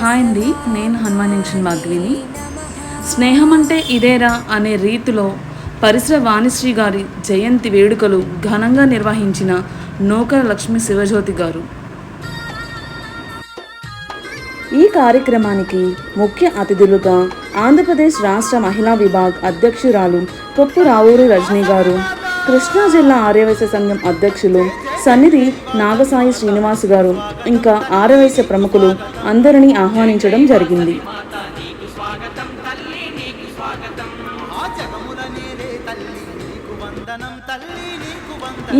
Hi అండి నేను హనుమానించిన మగ్విని భాగ్విని. స్నేహం అంటే ఇదేరా అనే రీతిలో పరిసర వాణిశ్రీ గారి జయంతి వేడుకలు ఘనంగా నిర్వహించిన నూకర లక్ష్మి శివజ్యోతి గారు. ఈ కార్యక్రమానికి ముఖ్య అతిథులుగా ఆంధ్రప్రదేశ్ రాష్ట్ర మహిళా విభాగ్ అధ్యక్షురాలు కొప్పు రావూరు రజనీ గారు కృష్ణా జిల్లా ఆర్యవేశ సంఘం అధ్యక్షులు సన్నిధి నాగసాయి శ్రీనివాస్ గారు. ఇంకా ఆరవేశ ప్రముఖులు అందరినీ ఆహ్వానించడం జరిగింది.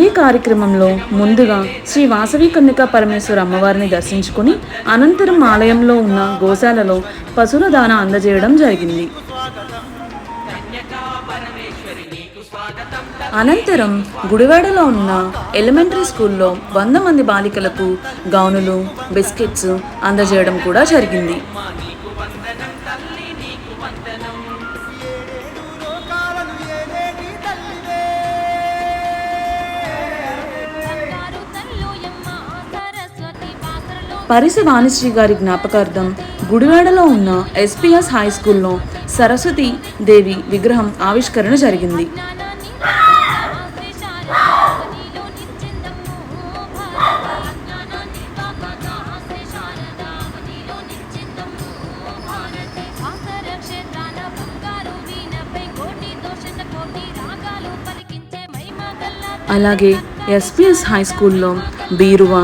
ఈ కార్యక్రమంలో ముందుగా శ్రీ వాసవి కన్యకా పరమేశ్వర అమ్మవారిని దర్శించుకుని అనంతరం ఆలయంలో ఉన్న గోశాలలో పశువుల దాన అందజేయడం జరిగింది. అనంతరం గుడివాడలో ఉన్న ఎలిమెంటరీ స్కూల్లో వంద మంది బాలికలకు గౌనులు బిస్కెట్స్ అందజేయడం కూడా జరిగింది. పరిసి వాణిశ్రీ గారి జ్ఞాపకార్థం గుడివాడలో ఉన్న ఎస్పీఎస్ హై స్కూల్లో సరస్వతి దేవి విగ్రహం ఆవిష్కరణ జరిగింది. అలాగే ఎస్పీఎస్ హై స్కూల్లో బీరువా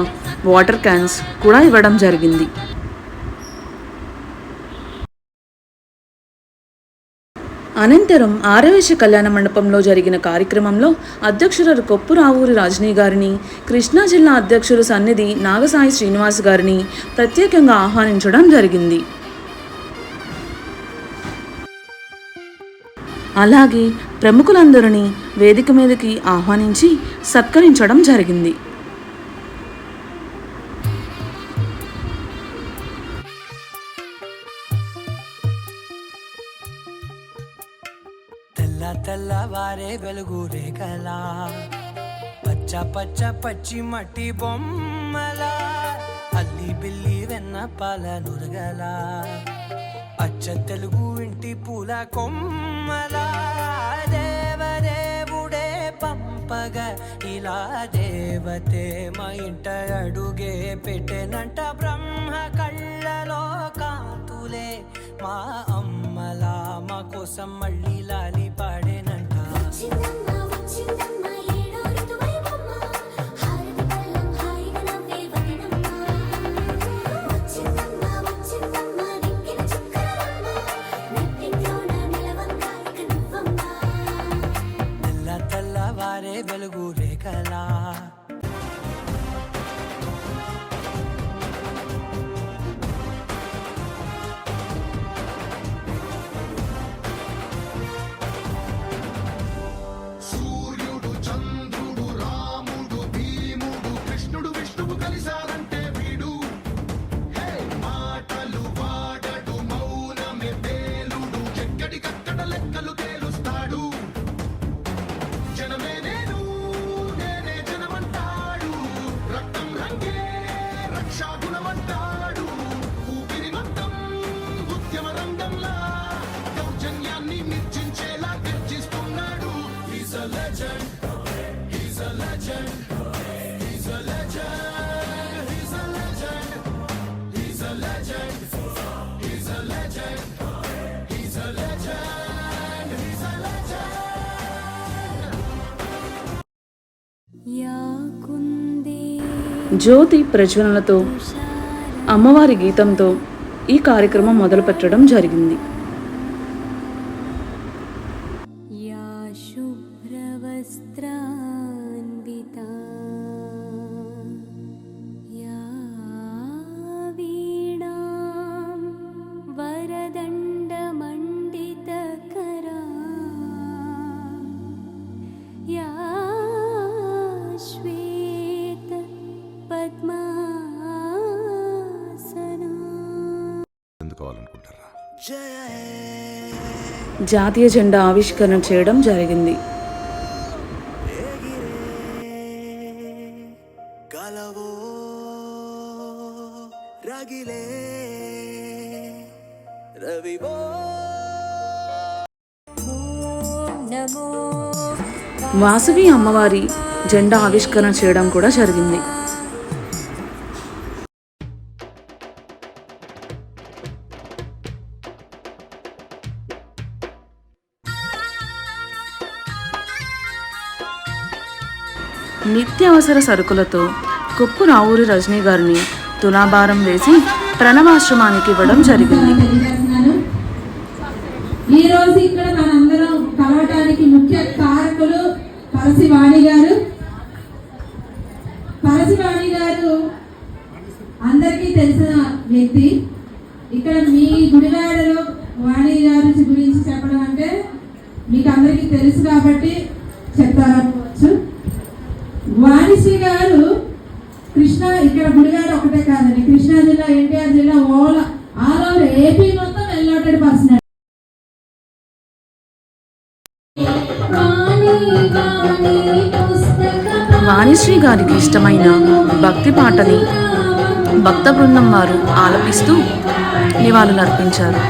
వాటర్ క్యాన్స్ కూడా ఇవ్వడం జరిగింది. అనంతరం ఆరవేశ కళ్యాణ మండపంలో జరిగిన కార్యక్రమంలో అధ్యక్షురాలు కొప్పు రావూరి రాజనీ గారిని కృష్ణా జిల్లా అధ్యక్షులు సన్నిధి నాగసాయి శ్రీనివాస్ గారిని ప్రత్యేకంగా ఆహ్వానించడం జరిగింది. అలాగే ప్రముఖులందరినీ వేదిక మీదకి ఆహ్వానించి సత్కరించడం జరిగింది. తెల్ల తెల్లవారే వెలుగు రేఖలా పచ్చ పచ్చ పచ్చి మట్టి బొమ్మలా అల్లి బిల్లి వెన్న పాల నురగలా. అచ్చ తెలుగు ఇంటి పూల కొమ్మలా దేవదేవుడే పంపగ. ఇలా దేవతే మా ఇంట అడుగే పెట్టెనంట బ్రహ్మ కళ్ళలో కాంతులే. మా అమ్మలా మా కోసం మళ్ళీ లాలి పాడేనంట. వచ్చిందమ్మా a జ్యోతి ప్రజ్వలనతో అమ్మవారి గీతంతో ఈ కార్యక్రమం మొదలుపెట్టడం జరిగింది. ఎందుకోవాలనుకుంటారా? జాతీయ జెండా ఆవిష్కరణ చేయడం జరిగింది. వాసవి అమ్మవారి జెండా ఆవిష్కరణ చేయడం కూడా జరిగింది. నిత్యావసర సరుకులతో కొప్పు రావూరి రజనీ గారిని తులాభారం వేసి ప్రణవాశ్రమానికి ఇవ్వడం జరిగింది. ఈరోజు ఈ రోజు ఇక్కడ మనందరం కలవటానికి ముఖ్య కారకులు పరశివాణి గారు. పరశివాణి గారు అందరికీ తెలిసిన వ్యక్తి. ఇక్కడ మీ గుడివాడలో వాణి గారి గురించి చెప్పడం అంటే మీకు అందరికీ తెలుసు కాబట్టి చెప్తారనుకోవచ్చు వాణిశ్రీ గారు కృష్ణా ఇక్కడ గుడివాడ ఒకటే కాదండి. కృష్ణా జిల్లా ఎన్టీఆర్ జిల్లా ఓల ఆల్ ఓవర్ ఏపీ మొత్తం వెళ్ళోటెడ్ పర్సన్. వాణిశ్రీ గారికి ఇష్టమైన భక్తి పాటని భక్త బృందం వారు ఆలపిస్తూ నివాళులర్పించారు.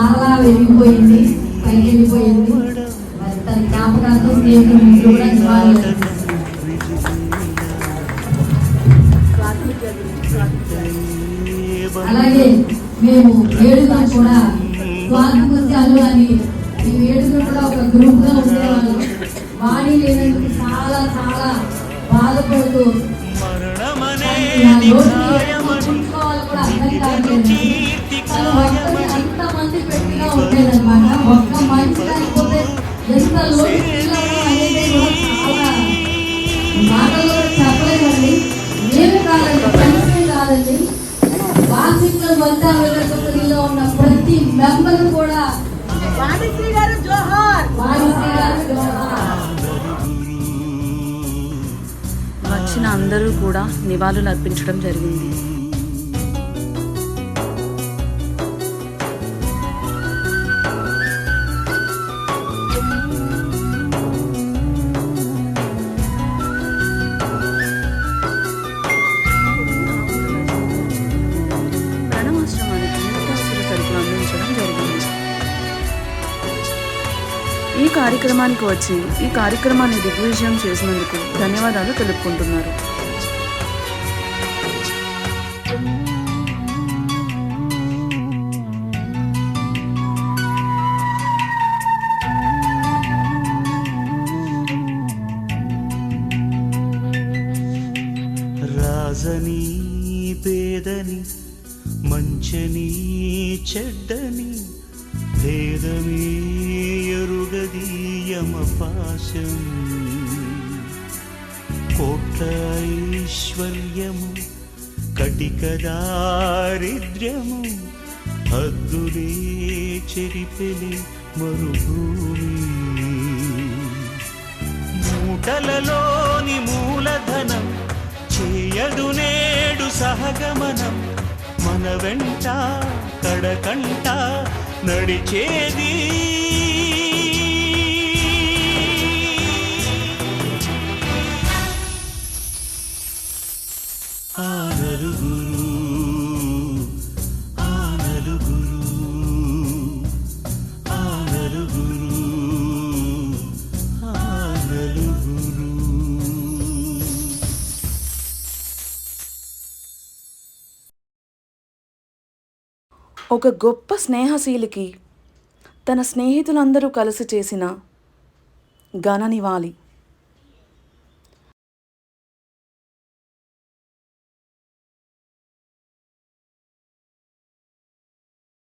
చాలా వెళ్ళిపోయింది పైకి వెళ్ళిపోయింది తన జ్ఞాపకాలతో స్నేహితులు ముగ్గురు కూడా నివాళులు అలాగే మేము వేడుకలు కూడా స్వాతి ముత్యాలు అని ఈ వేడుకలు కూడా ఒక గ్రూప్గా ఉండేవాళ్ళం. వాణి లేనందుకు చాలా చాలా బాధపడుతూ కూడా అర్థం కావట్లేదు. పెట్టినా ఉండేదన్నమాట ఒక్క మనిషి లేకపోతే ఎంత మాటల్లో చెప్పలేదండి నేను కాదండి కాదండి వంద వెళ్ళలో ఉన్న ప్రతి మెంబర్ కూడా వాణిశ్రీ గారు జోహార్ వాణిశ్రీ గారు జోహార్ వచ్చిన అందరూ కూడా నివాళులు అర్పించడం జరిగింది. ఈ కార్యక్రమానికి వచ్చి ఈ కార్యక్రమాన్ని దిగ్విజయం చేసినందుకు ధన్యవాదాలు తెలుపుకుంటున్నారు. ఎరుగదీయమ పాశం కోట్ల ఐశ్వర్యము కటిక దారిద్ర్యము హద్దులే చెరిపెలి మరుభూమి మూటలలోని మూలధనం చేయదు నేడు సహగమనం మన వెంట కడకంట నడిచేది ఆ నలుగురు ఆ నలుగురు ఆ నలుగురు ఆ నలుగురు ఒక గొప్ప స్నేహశీలికి తన స్నేహితులందరూ కలిసి చేసిన ఘన నివాళి.